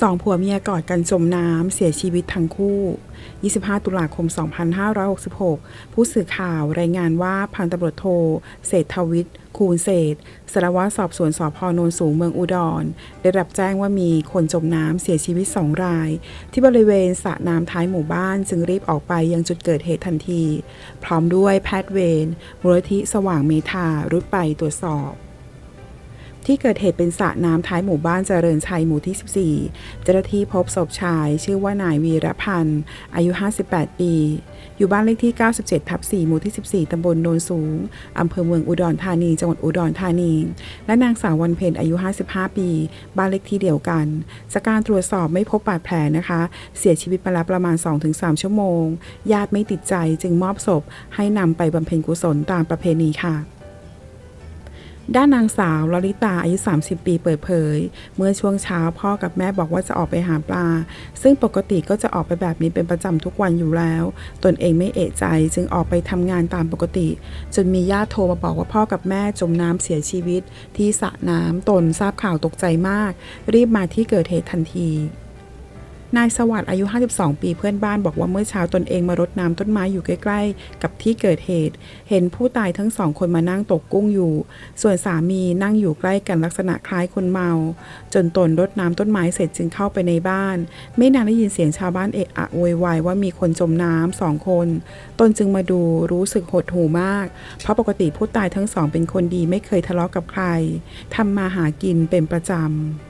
สองผัวเมียกอดกันจมน้ำเสียชีวิตทั้งคู่ 25 ตุลาคม 2566 ผู้สื่อข่าวรายงานว่าพันตำรวจโท เศรษฐวิทย์ คูณเศษสารวัตรสอบสวนสพนนสูงเมืองอุดร ได้รับแจ้งว่ามีคนจมน้ำเสียชีวิตสองราย ที่บริเวณสระน้ำท้ายหมู่บ้านจึงรีบออกไปยังจุดเกิดเหตุทันที พร้อมด้วยแพทย์เวรมูลนิธิสว่างเมธารุดไปตรวจสอบ ที่เกิดเหตุเป็นสระน้ำท้ายหมู่บ้านเจริญชัยหมู่ที่ 14 เจ้าหน้าที่พบศพชาย ชื่อว่านายวีรพันธ์ อายุ 58 ปี อยู่บ้านเลขที่ 97 ทับ 4 หมู่ที่ 14 ตำบลโนนสูง อำเภอเมืองอุดรธานี จังหวัดอุดรธานี และนางสาววันเพ็ญอายุ 55 ปี บ้านเลขที่เดียวกัน จากการตรวจสอบไม่พบบาดแผลนะคะ เสียชีวิตมาแล้วประมาณ 2-3 ชั่วโมง ญาติไม่ติดใจจึงมอบศพให้นำไปบำเพ็ญกุศลตามประเพณีค่ะ ด้านนางสาวลลิตาอายุ 30 ปีเปิดเผย เมื่อช่วงเช้าพ่อกับแม่บอกว่าจะออกไปหาปลา ซึ่งปกติก็จะออกไปแบบนี้เป็นประจำทุกวันอยู่แล้ว ตนเองไม่เอะใจจึงออกไปทำงานตามปกติ จนมีญาติโทรมาบอกว่าพ่อกับแม่จมน้ำเสียชีวิต ที่สระน้ำตนทราบข่าวตกใจมาก รีบมาที่เกิดเหตุทันที นายสวัสดิ์อายุ 52 ปีเพื่อนบ้านบอกว่าเมื่อเช้าตนเองมารดน้ำต้นไม้อยู่ใกล้ ๆ กับที่เกิดเหตุ เห็นผู้ตายทั้งสองคนมานั่งตกกุ้งอยู่ ส่วนสามีนั่งอยู่ใกล้กันลักษณะคล้ายคนเมา จนตนรดน้ำต้นไม้เสร็จจึงเข้าไปในบ้าน ไม่นานได้ยินเสียงชาวบ้านเอะอะโวยวายว่ามีคนจมน้ำสองคน ตนจึงมาดูรู้สึกหดหู่มาก เพราะปกติผู้ตายทั้งสองเป็นคนดีไม่เคยทะเลาะกับใครทำมาหากินเป็นประจำ